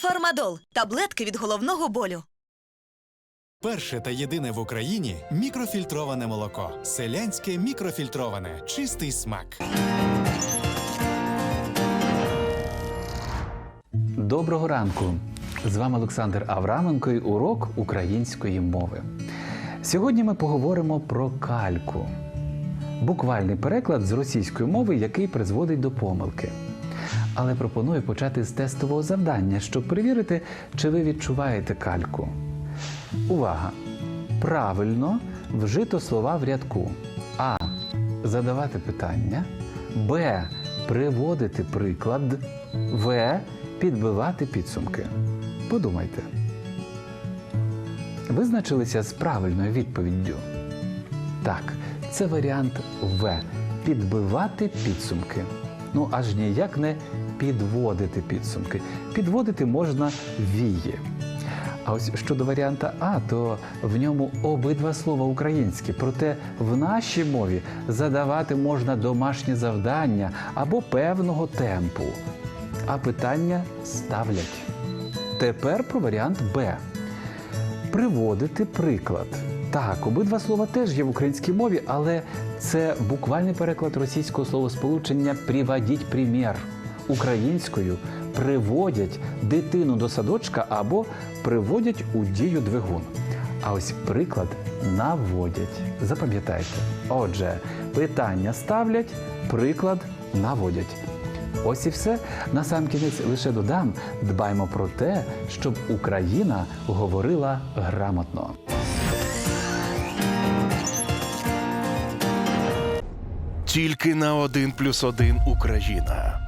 Фармадол таблетки від головного болю. Перше та єдине в Україні мікрофільтроване молоко. Селянське мікрофільтроване. Чистий смак. Доброго ранку! З вами Олександр Авраменко і урок української мови. Сьогодні ми поговоримо про кальку. Буквальний переклад з російської мови, який призводить до помилки. Але пропоную почати з тестового завдання, щоб перевірити, чи ви відчуваєте кальку. Увага! Правильно вжито слова в рядку. А. Задавати питання. Б. Приводити приклад. В. Підбивати підсумки. Подумайте. Визначилися з правильною відповіддю. Так, це варіант В. Підбивати підсумки. Ну аж ніяк не підводити підсумки. Підводити можна вії. А ось щодо варіанта А, то в ньому обидва слова українські. Проте в нашій мові задавати можна домашні завдання або певного темпу. А питання ставлять. Тепер про варіант Б. Приводити приклад. Так, обидва слова теж є в українській мові, але це буквальний переклад російського словосполучення «приводіть примір» українською приводять дитину до садочка або приводять у дію двигун. А ось приклад наводять. Запам'ятайте. Отже, питання ставлять, приклад наводять. Ось і все. Насамкінець лише додам: дбаймо про те, щоб Україна говорила грамотно. Тільки на один плюс один Україна.